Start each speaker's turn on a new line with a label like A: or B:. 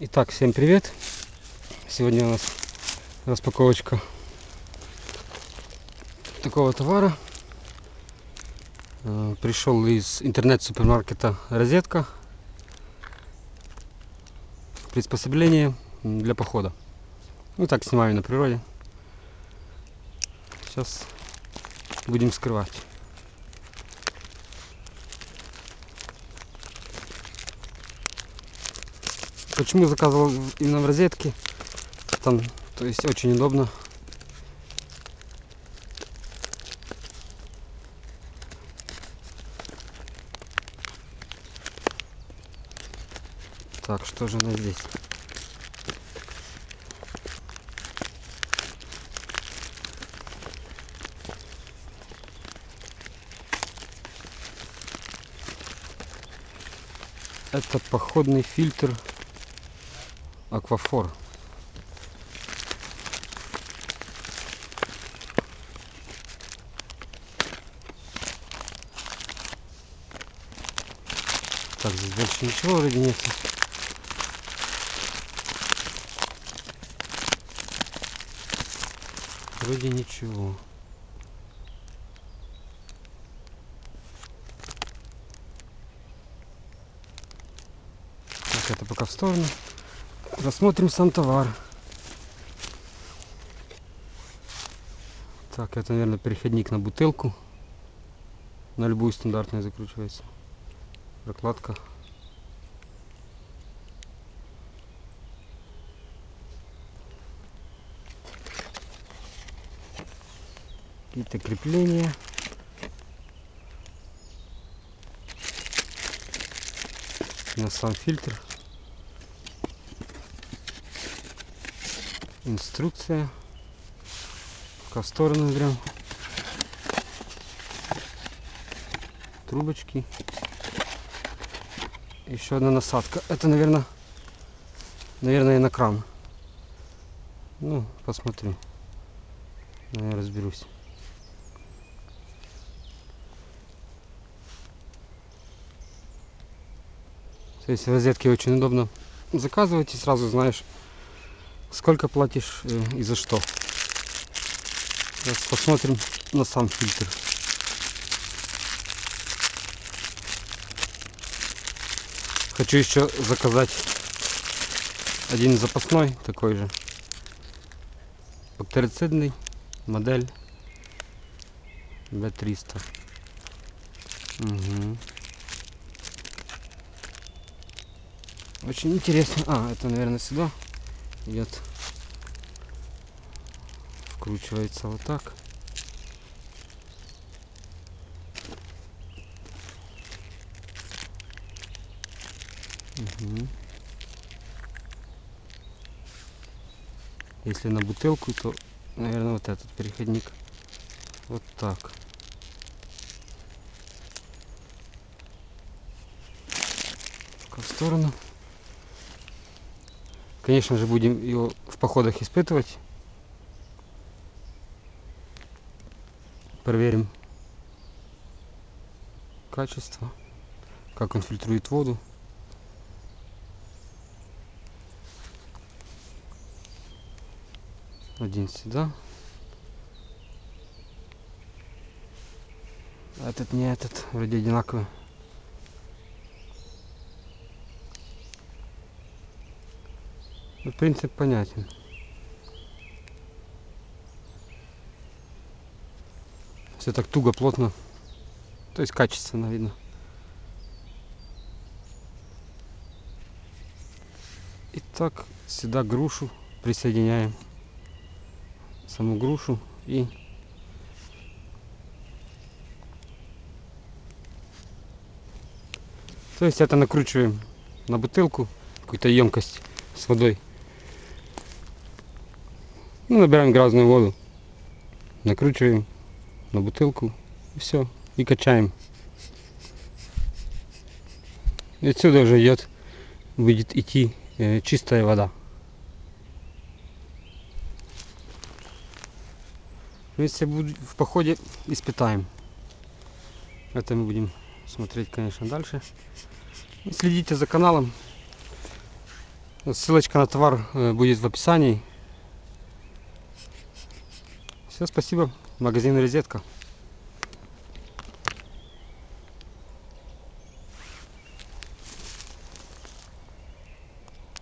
A: Итак, всем привет! Сегодня у нас распаковочка такого товара. Э, Пришел из интернет-супермаркета Розетка. Приспособление для похода. Ну так снимаю на природе. Сейчас будем скрывать. Почему заказывал именно в розетке? Там, то есть очень удобно. Так, что же у нас здесь? Это походный фильтр Аквафор. Так, здесь больше ничего вроде нет. Вроде ничего. Так, это пока в сторону. Рассмотрим сам товар. Так, это, наверное, переходник на бутылку. На любую стандартную закручивается. Прокладка. Какие-то крепления. На сам фильтр. Инструкция. В сторону берем. Трубочки. Еще одна насадка. Это, наверное, наверное, на кран. Ну, посмотрю. Я разберусь. То есть в розетке очень удобно заказывать и сразу знаешь, сколько платишь э, и за что. Сейчас посмотрим на сам фильтр. Хочу еще заказать один запасной такой же. Бактерицидный модель B300. Угу. Очень интересно. А, это, наверное, сюда идет. Вкручивается вот так. Угу. Если на бутылку, то, наверное, вот этот переходник. Вот так. Пока в сторону. Конечно же, будем его в походах испытывать. Проверим качество, как он фильтрует воду. Один сюда. А этот не этот, вроде одинаковый. Ну, принцип понятен. Все так туго, плотно. То есть качественно видно. Итак, сюда грушу присоединяем. Саму грушу и То есть это накручиваем на бутылку, какую-то емкость с водой. Ну, набираем грязную воду, накручиваем на бутылку и все, и качаем. И отсюда уже идет, будет идти э, чистая вода. Если будет в походе испытаем. Это мы будем смотреть, конечно, дальше. Следите за каналом. Ссылочка на товар э, будет в описании. Все, спасибо. Магазин Розетка.